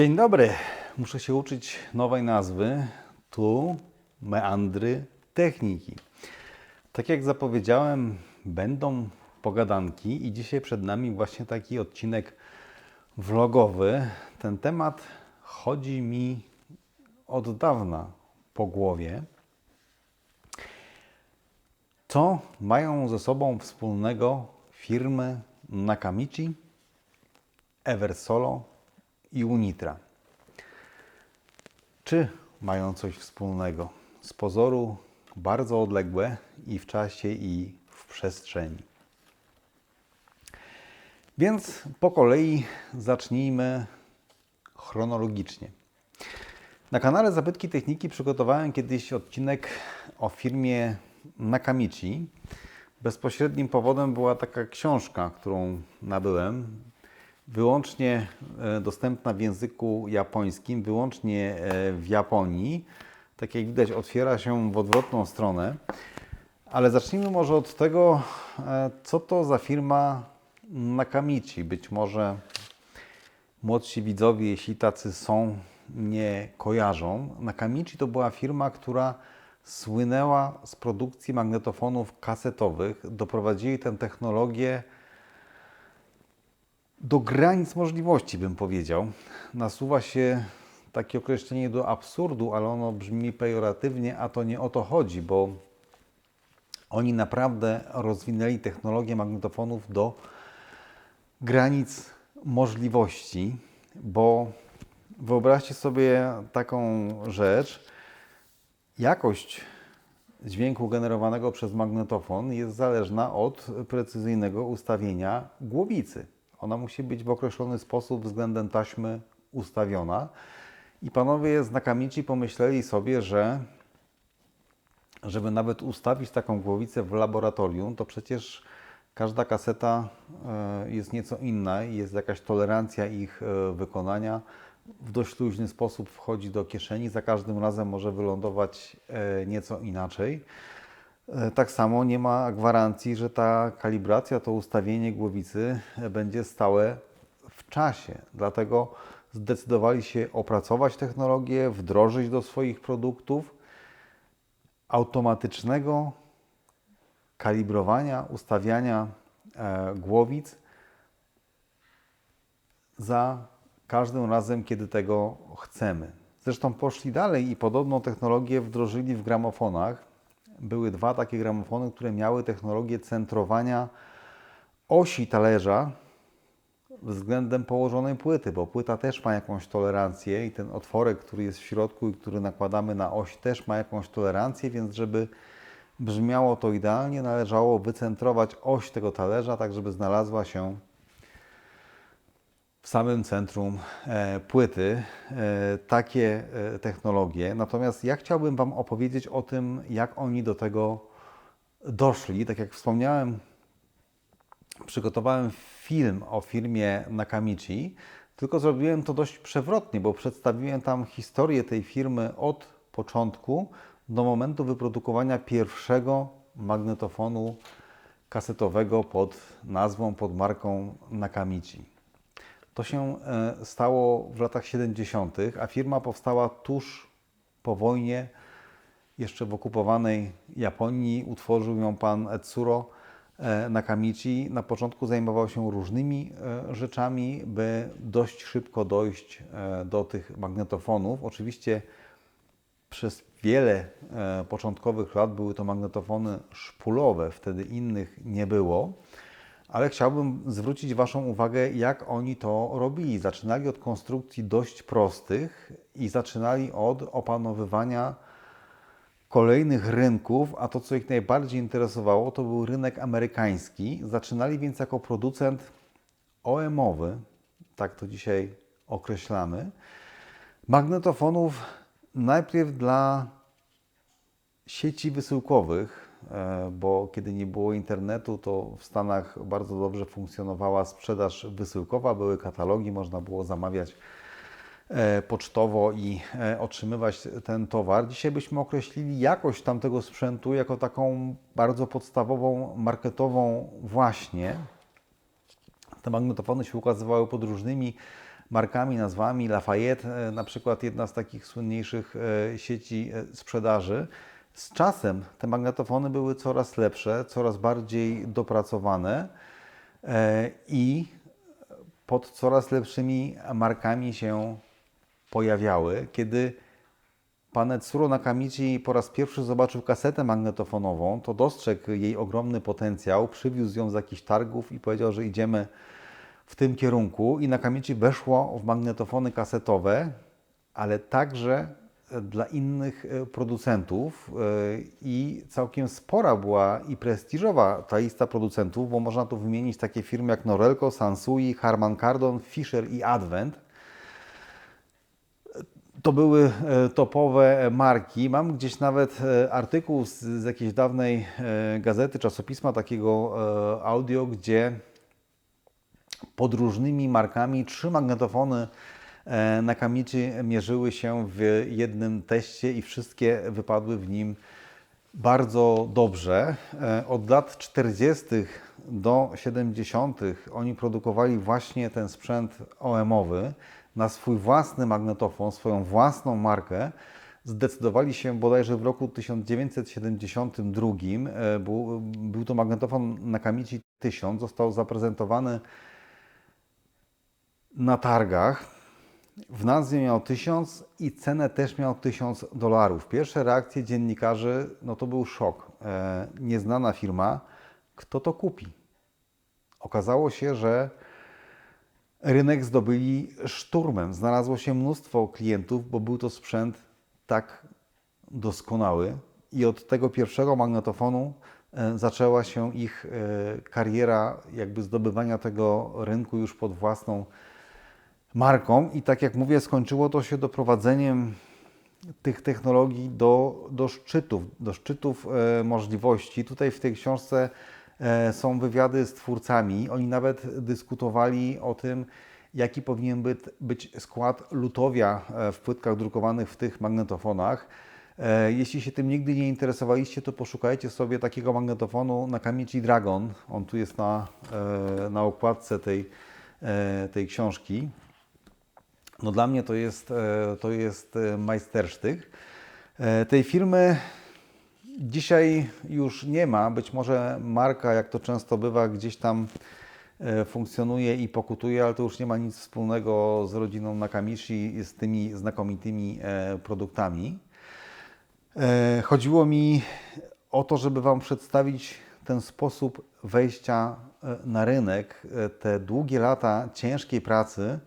Dzień dobry. Muszę się uczyć nowej nazwy. Tu meandry techniki. Tak jak zapowiedziałem, będą pogadanki i dzisiaj przed nami właśnie taki odcinek vlogowy. Ten temat chodzi mi od dawna po głowie. Co mają ze sobą wspólnego firmy Nakamichi, Eversolo i Unitra? Czy mają coś wspólnego? Z pozoru bardzo odległe i w czasie, i w przestrzeni. Więc po kolei zacznijmy chronologicznie. Na kanale Zabytki Techniki przygotowałem kiedyś odcinek o firmie Nakamichi. Bezpośrednim powodem była taka książka, którą nabyłem, wyłącznie e, dostępna w języku japońskim, wyłącznie e, w Japonii. Tak jak widać, otwiera się w odwrotną stronę. Ale zacznijmy może od tego, e, co to za firma Nakamichi. Być może młodsi widzowie, jeśli tacy są, nie kojarzą. Nakamichi to była firma, która słynęła z produkcji magnetofonów kasetowych. Doprowadzili tę technologię do granic możliwości, bym powiedział. Nasuwa się takie określenie do absurdu, ale ono brzmi pejoratywnie, a to nie o to chodzi, bo oni naprawdę rozwinęli technologię magnetofonów do granic możliwości, bo wyobraźcie sobie taką rzecz. Jakość dźwięku generowanego przez magnetofon jest zależna od precyzyjnego ustawienia głowicy. Ona musi być w określony sposób względem taśmy ustawiona. I panowie znakamici pomyśleli sobie, że żeby nawet ustawić taką głowicę w laboratorium, to przecież każda kaseta e, jest nieco inna i jest jakaś tolerancja ich e, wykonania. W dość luźny sposób wchodzi do kieszeni, za każdym razem może wylądować e, nieco inaczej. Tak samo nie ma gwarancji, że ta kalibracja, to ustawienie głowicy będzie stałe w czasie. Dlatego zdecydowali się opracować technologię, wdrożyć do swoich produktów automatycznego kalibrowania, ustawiania e, głowic za każdym razem, kiedy tego chcemy. Zresztą poszli dalej i podobną technologię wdrożyli w gramofonach. Były dwa takie gramofony, które miały technologię centrowania osi talerza względem położonej płyty, bo płyta też ma jakąś tolerancję i ten otworek, który jest w środku i który nakładamy na oś, też ma jakąś tolerancję, więc żeby brzmiało to idealnie, należało wycentrować oś tego talerza, tak żeby znalazła się w samym centrum e, płyty e, takie e, technologie. Natomiast ja chciałbym Wam opowiedzieć o tym, jak oni do tego doszli. Tak jak wspomniałem, przygotowałem film o firmie Nakamichi, tylko zrobiłem to dość przewrotnie, bo przedstawiłem tam historię tej firmy od początku do momentu wyprodukowania pierwszego magnetofonu kasetowego pod nazwą, pod marką Nakamichi. To się e, stało w latach 70., a firma powstała tuż po wojnie, jeszcze w okupowanej Japonii. Utworzył ją pan Etsuro e, Nakamichi. Na początku zajmował się różnymi e, rzeczami, by dość szybko dojść do tych magnetofonów. Oczywiście przez wiele początkowych lat były to magnetofony szpulowe, wtedy innych nie było. Ale chciałbym zwrócić Waszą uwagę, jak oni to robili. Zaczynali od konstrukcji dość prostych i zaczynali od opanowywania kolejnych rynków, a to, co ich najbardziej interesowało, to był rynek amerykański. Zaczynali więc jako producent OM-owy, tak to dzisiaj określamy, magnetofonów Najpierw dla sieci wysyłkowych, bo kiedy nie było internetu, to w Stanach bardzo dobrze funkcjonowała sprzedaż wysyłkowa, były katalogi, można było zamawiać e, pocztowo i e, otrzymywać ten towar. Dzisiaj byśmy określili jakość tamtego sprzętu jako taką bardzo podstawową, marketową właśnie. Te magnetofony się ukazywały pod różnymi markami, nazwami. Lafayette, e, na przykład jedna z takich słynniejszych e, sieci e, sprzedaży. Z czasem te magnetofony były coraz lepsze, coraz bardziej dopracowane e, i pod coraz lepszymi markami się pojawiały. Kiedy pan Etsuro Nakamichi po raz pierwszy zobaczył kasetę magnetofonową, to dostrzegł jej ogromny potencjał, przywiózł ją z jakichś targów i powiedział, że idziemy w tym kierunku. I Nakamichi weszło w magnetofony kasetowe, ale także dla innych e, producentów e, i całkiem spora była i prestiżowa ta lista producentów, bo można tu wymienić takie firmy jak Norelco, Sansui, Harman Kardon, Fisher i Advent. To były e, topowe marki. Mam gdzieś nawet artykuł z, z jakiejś dawnej gazety, czasopisma takiego audio, gdzie pod różnymi markami trzy magnetofony Nakamichi mierzyły się w jednym teście i wszystkie wypadły w nim bardzo dobrze. E, Od lat 40. do 70. oni produkowali właśnie ten sprzęt OM-owy na swój własny magnetofon, swoją własną markę. Zdecydowali się bodajże w roku 1972. e, Był, był to magnetofon Nakamichi 1000. Został zaprezentowany na targach. W nazwie miał 1000 i cenę też miał 1000 dolarów. Pierwsze reakcje dziennikarzy, no to był szok. E, nieznana firma, kto to kupi? Okazało się, że rynek zdobyli szturmem. Znalazło się mnóstwo klientów, bo był to sprzęt tak doskonały. I od tego pierwszego magnetofonu e, zaczęła się ich e, kariera jakby zdobywania tego rynku już pod własną marką i tak jak mówię, skończyło to się doprowadzeniem tych technologii do, do szczytów, do szczytów e, możliwości. Tutaj w tej książce e, są wywiady z twórcami. Oni nawet dyskutowali o tym, jaki powinien być, być skład lutowia e, w płytkach drukowanych w tych magnetofonach. E, Jeśli się tym nigdy nie interesowaliście, to poszukajcie sobie takiego magnetofonu Nakamichi Dragon. On tu jest na, e, na okładce tej, tej książki. No dla mnie to jest, e, to jest e, majstersztyk. E, Tej firmy dzisiaj już nie ma. Być może marka, jak to często bywa, gdzieś tam funkcjonuje i pokutuje, ale to już nie ma nic wspólnego z rodziną Nakamichi i z tymi znakomitymi produktami. Chodziło mi o to, żeby Wam przedstawić ten sposób wejścia na rynek, te długie lata ciężkiej pracy,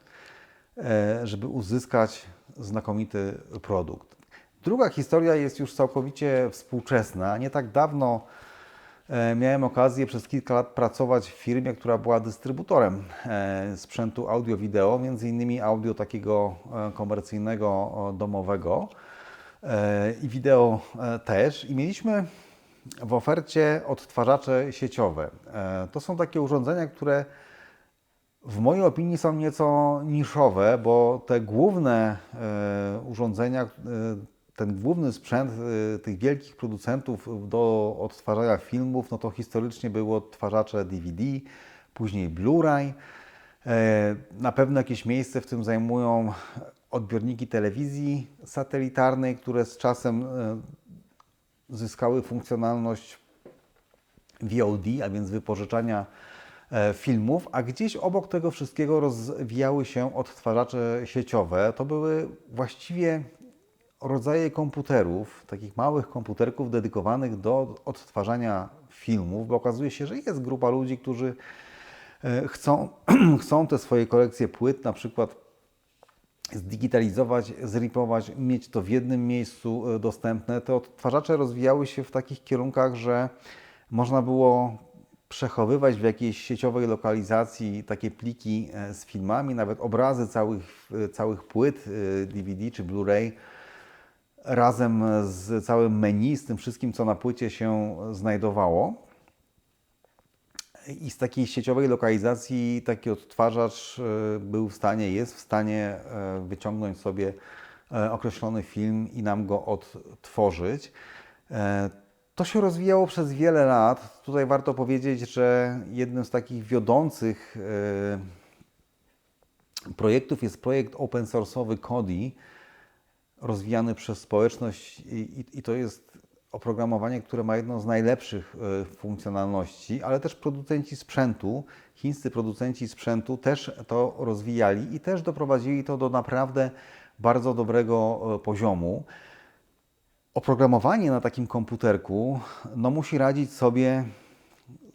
żeby uzyskać znakomity produkt. Druga historia jest już całkowicie współczesna. Nie tak dawno e, miałem okazję przez kilka lat pracować w firmie, która była dystrybutorem e, sprzętu audio-wideo, między innymi audio takiego e, komercyjnego, domowego e, i wideo e, też. I mieliśmy w ofercie odtwarzacze sieciowe. E, To są takie urządzenia, które w mojej opinii są nieco niszowe, bo te główne e, urządzenia, e, ten główny sprzęt e, tych wielkich producentów do odtwarzania filmów, no to historycznie były odtwarzacze DVD, później Blu-ray. Na pewno jakieś miejsce w tym zajmują odbiorniki telewizji satelitarnej, które z czasem zyskały funkcjonalność VOD, a więc wypożyczania filmów, a gdzieś obok tego wszystkiego rozwijały się odtwarzacze sieciowe. To były właściwie rodzaje komputerów, takich małych komputerków dedykowanych do odtwarzania filmów, bo okazuje się, że jest grupa ludzi, którzy e, chcą, chcą te swoje kolekcje płyt na przykład zdigitalizować, zripować, mieć to w jednym miejscu e, dostępne. Te odtwarzacze rozwijały się w takich kierunkach, że można było przechowywać w jakiejś sieciowej lokalizacji takie pliki e, z filmami, nawet obrazy całych, e, całych płyt e, DVD czy Blu-ray razem z całym menu, z tym wszystkim, co na płycie się znajdowało. I z takiej sieciowej lokalizacji taki odtwarzacz e, był w stanie, jest w stanie e, wyciągnąć sobie e, określony film i nam go odtworzyć. E, To się rozwijało przez wiele lat. Tutaj warto powiedzieć, że jednym z takich wiodących projektów jest projekt open source'owy Kodi, rozwijany przez społeczność i, i, i to jest oprogramowanie, które ma jedną z najlepszych e, funkcjonalności, ale też producenci sprzętu, chińscy producenci sprzętu też to rozwijali i też doprowadzili to do naprawdę bardzo dobrego e, poziomu. Oprogramowanie na takim komputerku no, musi radzić sobie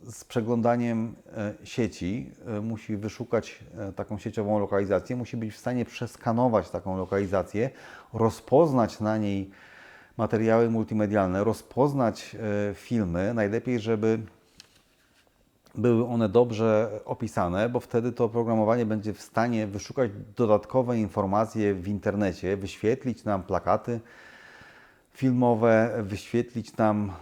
z przeglądaniem e, sieci, musi wyszukać taką sieciową lokalizację, musi być w stanie przeskanować taką lokalizację, rozpoznać na niej materiały multimedialne, rozpoznać e, filmy, najlepiej, żeby były one dobrze opisane, bo wtedy to oprogramowanie będzie w stanie wyszukać dodatkowe informacje w internecie, wyświetlić nam plakaty filmowe, wyświetlić nam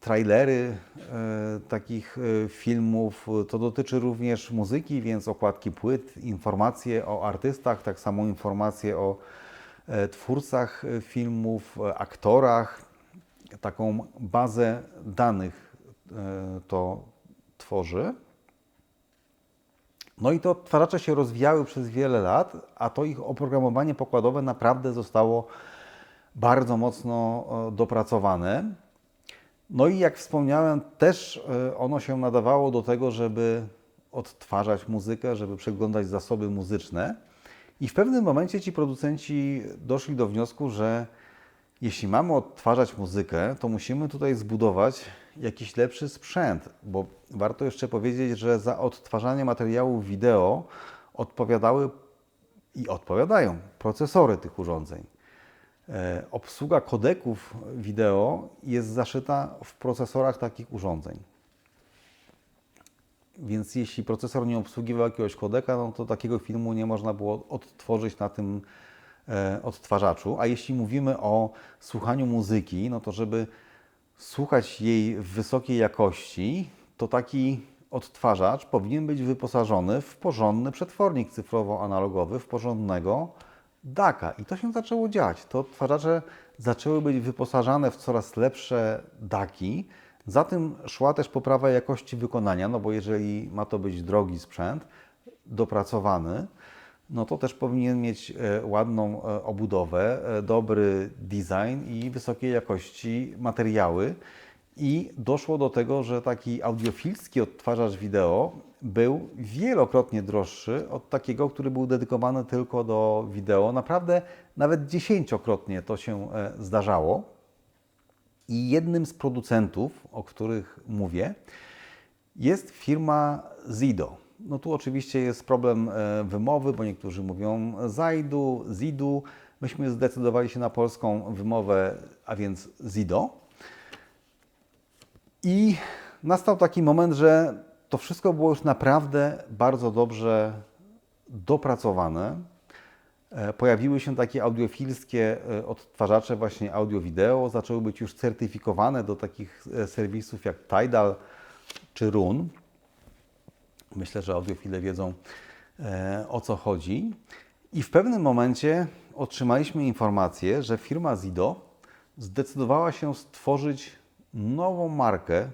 trailery e, takich e, filmów. To dotyczy również muzyki, więc okładki płyt, informacje o artystach, tak samo informacje o E, twórcach e, filmów, e, aktorach. Taką bazę danych to tworzy. No i to odtwarzacze się rozwijały przez wiele lat, a to ich oprogramowanie pokładowe naprawdę zostało bardzo mocno dopracowane. No i jak wspomniałem, też ono się nadawało do tego, żeby odtwarzać muzykę, żeby przeglądać zasoby muzyczne. I w pewnym momencie ci producenci doszli do wniosku, że jeśli mamy odtwarzać muzykę, to musimy tutaj zbudować jakiś lepszy sprzęt, bo warto jeszcze powiedzieć, że za odtwarzanie materiałów wideo odpowiadały i odpowiadają procesory tych urządzeń. E, obsługa kodeków wideo jest zaszyta w procesorach takich urządzeń. Więc jeśli procesor nie obsługiwał jakiegoś kodeka, no to takiego filmu nie można było odtworzyć na tym e, odtwarzaczu. A jeśli mówimy o słuchaniu muzyki, no to żeby słuchać jej w wysokiej jakości, to taki odtwarzacz powinien być wyposażony w porządny przetwornik cyfrowo-analogowy, w porządnego DACA. I to się zaczęło dziać. Te odtwarzacze zaczęły być wyposażane w coraz lepsze DACI, za tym szła też poprawa jakości wykonania, no bo jeżeli ma to być drogi sprzęt, dopracowany, no to też powinien mieć e, ładną e, obudowę, e, dobry design i wysokiej jakości materiały. I doszło do tego, że taki audiofilski odtwarzacz wideo był wielokrotnie droższy od takiego, który był dedykowany tylko do wideo. Naprawdę nawet dziesięciokrotnie to się zdarzało. I jednym z producentów, o których mówię, jest firma Zido. No tu oczywiście jest problem e, wymowy, bo niektórzy mówią Zaidu, Zidu. Myśmy zdecydowali się na polską wymowę, a więc Zido. I nastał taki moment, że to wszystko było już naprawdę bardzo dobrze dopracowane. E, pojawiły się takie audiofilskie e, odtwarzacze właśnie audio-wideo, zaczęły być już certyfikowane do takich e, serwisów jak Tidal czy Run. Myślę, że audiofile wiedzą o co chodzi. I w pewnym momencie otrzymaliśmy informację, że firma Zido zdecydowała się stworzyć nową markę.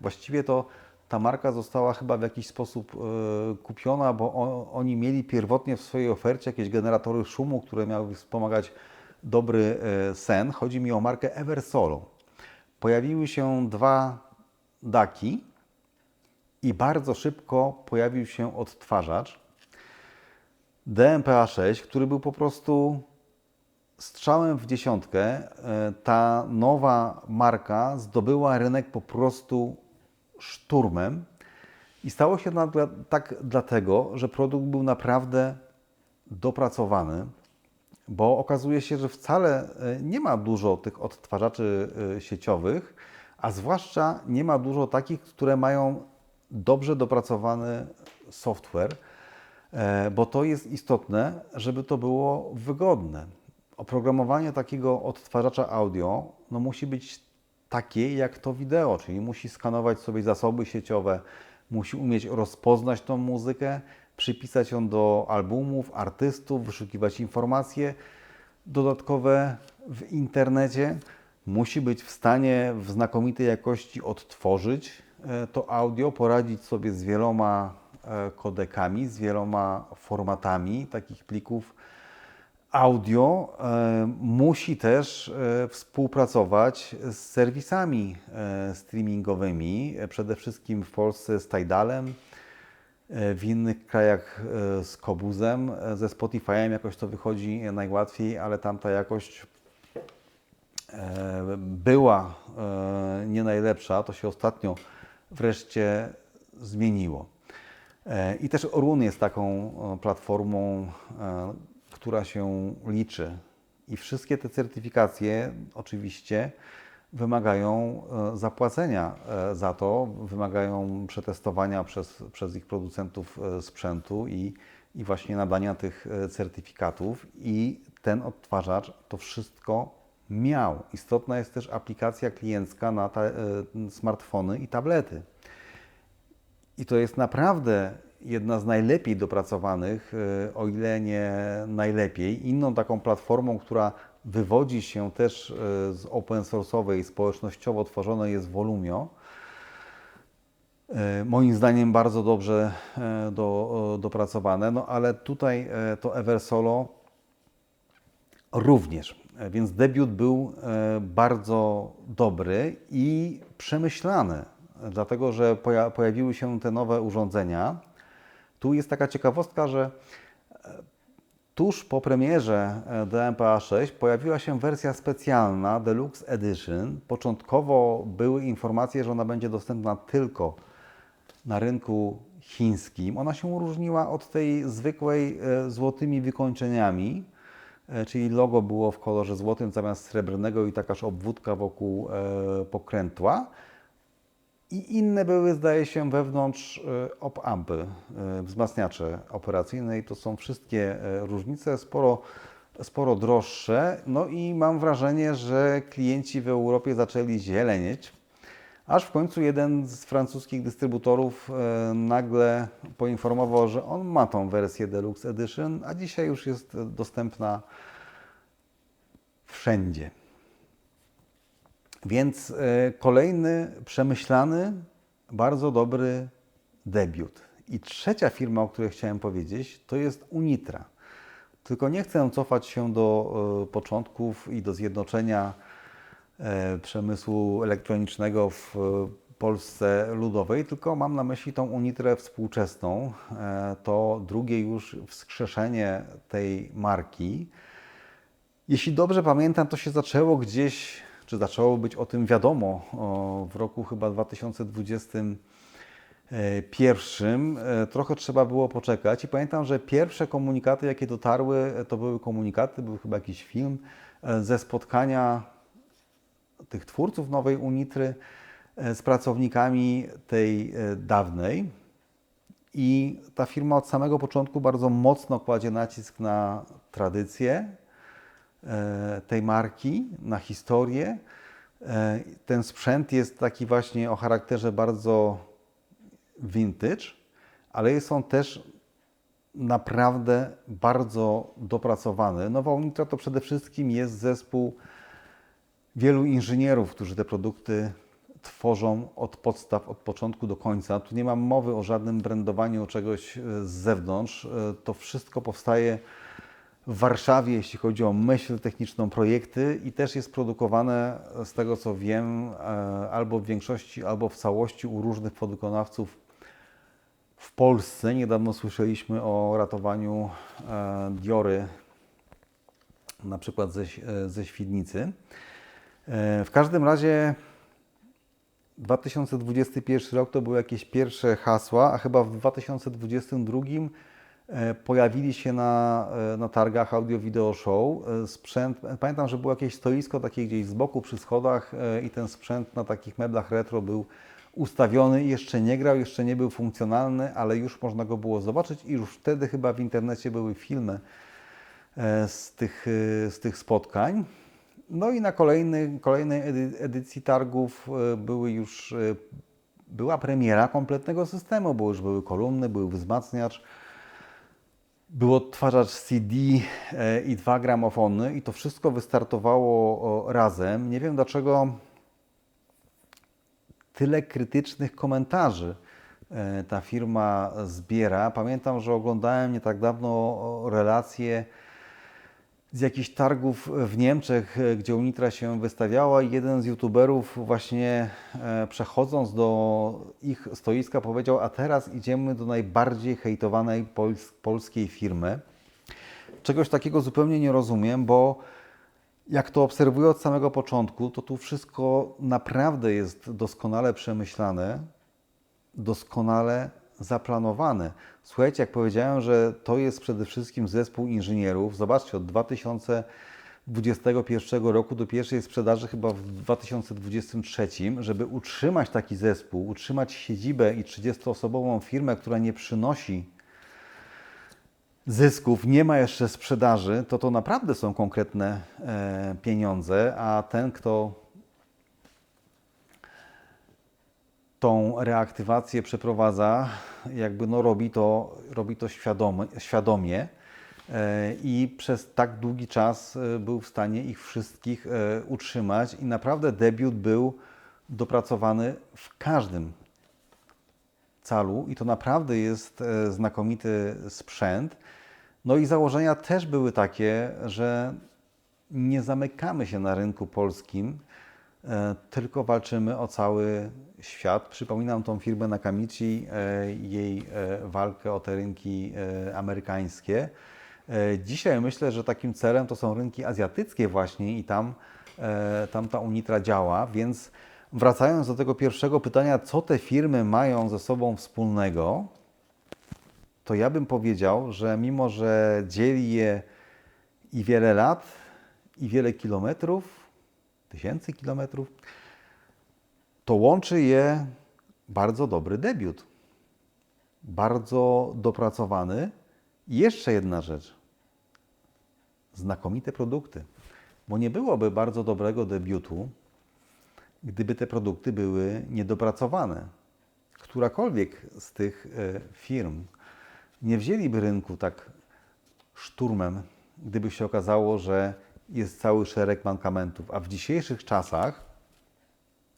Właściwie to ta marka została chyba w jakiś sposób e, kupiona, bo oni mieli pierwotnie w swojej ofercie jakieś generatory szumu, które miały wspomagać dobry e, sen. Chodzi mi o markę Eversolo. Pojawiły się dwa daki i bardzo szybko pojawił się odtwarzacz DMPA6, który był po prostu strzałem w dziesiątkę. E, ta nowa marka zdobyła rynek po prostu szturmem. I stało się tak dlatego, że produkt był naprawdę dopracowany, bo okazuje się, że wcale e, nie ma dużo tych odtwarzaczy e, sieciowych, a zwłaszcza nie ma dużo takich, które mają dobrze dopracowany software, bo to jest istotne, żeby to było wygodne. Oprogramowanie takiego odtwarzacza audio no, musi być takie jak to wideo, czyli musi skanować sobie zasoby sieciowe, musi umieć rozpoznać tą muzykę, przypisać ją do albumów, artystów, wyszukiwać informacje dodatkowe w internecie. Musi być w stanie w znakomitej jakości odtworzyć e, to audio, poradzić sobie z wieloma e, kodekami, z wieloma formatami takich plików audio, e, musi też e, współpracować z serwisami streamingowymi, przede wszystkim w Polsce z Tidalem, w innych krajach z Kobuzem, ze Spotify'em jakoś to wychodzi najłatwiej, ale tam ta jakość była nie najlepsza. To się ostatnio wreszcie zmieniło. E, I też Orun jest taką e, platformą, e, która się liczy. I wszystkie te certyfikacje oczywiście wymagają zapłacenia za to, wymagają przetestowania przez, przez ich producentów sprzętu i, i właśnie nadania tych certyfikatów. I ten odtwarzacz to wszystko miał. Istotna jest też aplikacja kliencka na smartfony i tablety. I to jest naprawdę jedna z najlepiej dopracowanych, e, o ile nie najlepiej. Inną taką platformą, która wywodzi się też e, z open source'owej, społecznościowo tworzonej jest Volumio. E, moim zdaniem bardzo dobrze do, dopracowane, no ale tutaj to Eversolo również. Więc debiut był bardzo dobry i przemyślany dlatego że pojawiły się te nowe urządzenia. Tu jest taka ciekawostka, że e, tuż po premierze e, DMPA 6 pojawiła się wersja specjalna Deluxe Edition. Początkowo były informacje, że ona będzie dostępna tylko na rynku chińskim. Ona się różniła od tej zwykłej e, złotymi wykończeniami, czyli logo było w kolorze złotym zamiast srebrnego i takaż obwódka wokół pokrętła. I inne były, zdaje się, wewnątrz e, op-ampy, e, wzmacniacze operacyjne i to są wszystkie e, różnice, sporo, sporo droższe. No i mam wrażenie, że klienci w Europie zaczęli zielenieć, aż w końcu jeden z francuskich dystrybutorów nagle poinformował, że on ma tą wersję Deluxe Edition, a dzisiaj już jest dostępna wszędzie. Więc e, kolejny przemyślany, bardzo dobry debiut. I trzecia firma, o której chciałem powiedzieć, to jest Unitra. Tylko nie chcę cofać się do e, początków i do zjednoczenia e, przemysłu elektronicznego w Polsce Ludowej, tylko mam na myśli tą Unitrę współczesną. To drugie już wskrzeszenie tej marki. Jeśli dobrze pamiętam, to się zaczęło gdzieś czy zaczęło być o tym wiadomo w roku chyba 2021. E, trochę trzeba było poczekać i pamiętam, że pierwsze komunikaty, jakie dotarły, e, to były komunikaty, był chyba jakiś film e, ze spotkania tych twórców nowej Unitry z pracownikami tej dawnej. I ta firma od samego początku bardzo mocno kładzie nacisk na tradycję, tej marki, na historię. E, ten sprzęt jest taki właśnie o charakterze bardzo vintage, ale jest on też naprawdę bardzo dopracowany. Nowa Unitra to przede wszystkim jest zespół wielu inżynierów, którzy te produkty tworzą od podstaw, od początku do końca. Tu nie mam mowy o żadnym brandowaniu czegoś z zewnątrz. E, to wszystko powstaje w Warszawie, jeśli chodzi o myśl techniczną, projekty i też jest produkowane, z tego co wiem, e, albo w większości, albo w całości u różnych podwykonawców w Polsce. Niedawno słyszeliśmy o ratowaniu e, Diory, na przykład ze, e, ze Świdnicy. W każdym razie 2021 rok to były jakieś pierwsze hasła, a chyba w 2022 E, pojawili się na, e, na targach Audio Video Show. E, sprzęt, pamiętam, że było jakieś stoisko takie gdzieś z boku przy schodach i ten sprzęt na takich meblach retro był ustawiony, jeszcze nie grał, jeszcze nie był funkcjonalny, ale już można go było zobaczyć i już wtedy chyba w internecie były filmy z tych, z tych spotkań. No i na kolejny, kolejnej edycji targów były już, była premiera kompletnego systemu, bo już były kolumny, był wzmacniacz, był odtwarzacz CD e, i dwa gramofony i to wszystko wystartowało razem. Nie wiem dlaczego tyle krytycznych komentarzy e, ta firma zbiera. Pamiętam, że oglądałem nie tak dawno relacje z jakichś targów w Niemczech, e, gdzie Unitra się wystawiała i jeden z youtuberów właśnie e, przechodząc do ich stoiska powiedział, a teraz idziemy do najbardziej hejtowanej pols- polskiej firmy. Czegoś takiego zupełnie nie rozumiem, bo jak to obserwuję od samego początku, to tu wszystko naprawdę jest doskonale przemyślane, doskonale zaplanowane. Słuchajcie, jak powiedziałem, że to jest przede wszystkim zespół inżynierów, zobaczcie, od 2021 roku do pierwszej sprzedaży chyba w 2023, żeby utrzymać taki zespół, utrzymać siedzibę i 30-osobową firmę, która nie przynosi zysków, nie ma jeszcze sprzedaży, to to naprawdę są konkretne e, pieniądze, a ten, kto tą reaktywację przeprowadza, jakby no robi to, robi to świadomie, świadomie i przez tak długi czas e, był w stanie ich wszystkich e, utrzymać i naprawdę debiut był dopracowany w każdym calu i to naprawdę jest e, znakomity sprzęt. No i założenia też były takie, że nie zamykamy się na rynku polskim, tylko walczymy o cały świat. Przypominam tą firmę Nakamichi, e, jej e, walkę o te rynki e, amerykańskie. E, Dzisiaj myślę, że takim celem to są rynki azjatyckie właśnie i tam, e, tam ta Unitra działa, więc wracając do tego pierwszego pytania, co te firmy mają ze sobą wspólnego, to ja bym powiedział, że mimo, że dzieli je i wiele lat, i wiele kilometrów, tysięcy kilometrów, to łączy je bardzo dobry debiut. Bardzo dopracowany. I jeszcze jedna rzecz. Znakomite produkty. Bo nie byłoby bardzo dobrego debiutu, gdyby te produkty były niedopracowane. Którakolwiek z tych e, firm nie wzięliby rynku tak szturmem, gdyby się okazało, że jest cały szereg mankamentów. A w dzisiejszych czasach,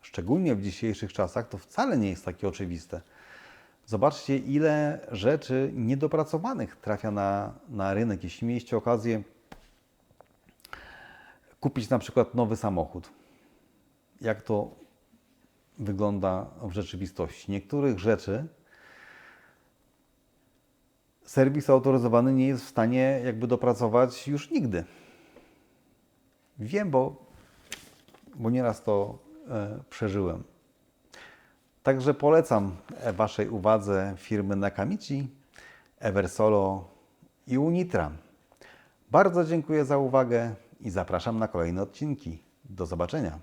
szczególnie w dzisiejszych czasach, to wcale nie jest takie oczywiste. Zobaczcie, ile rzeczy niedopracowanych trafia na, na rynek. Jeśli mieliście okazję kupić na przykład nowy samochód, jak to wygląda w rzeczywistości. Niektórych rzeczy serwis autoryzowany nie jest w stanie jakby dopracować już nigdy. Wiem, bo, bo nieraz to e, przeżyłem. Także polecam e, Waszej uwadze firmy Nakamichi, Eversolo i Unitra. Bardzo dziękuję za uwagę i zapraszam na kolejne odcinki. Do zobaczenia.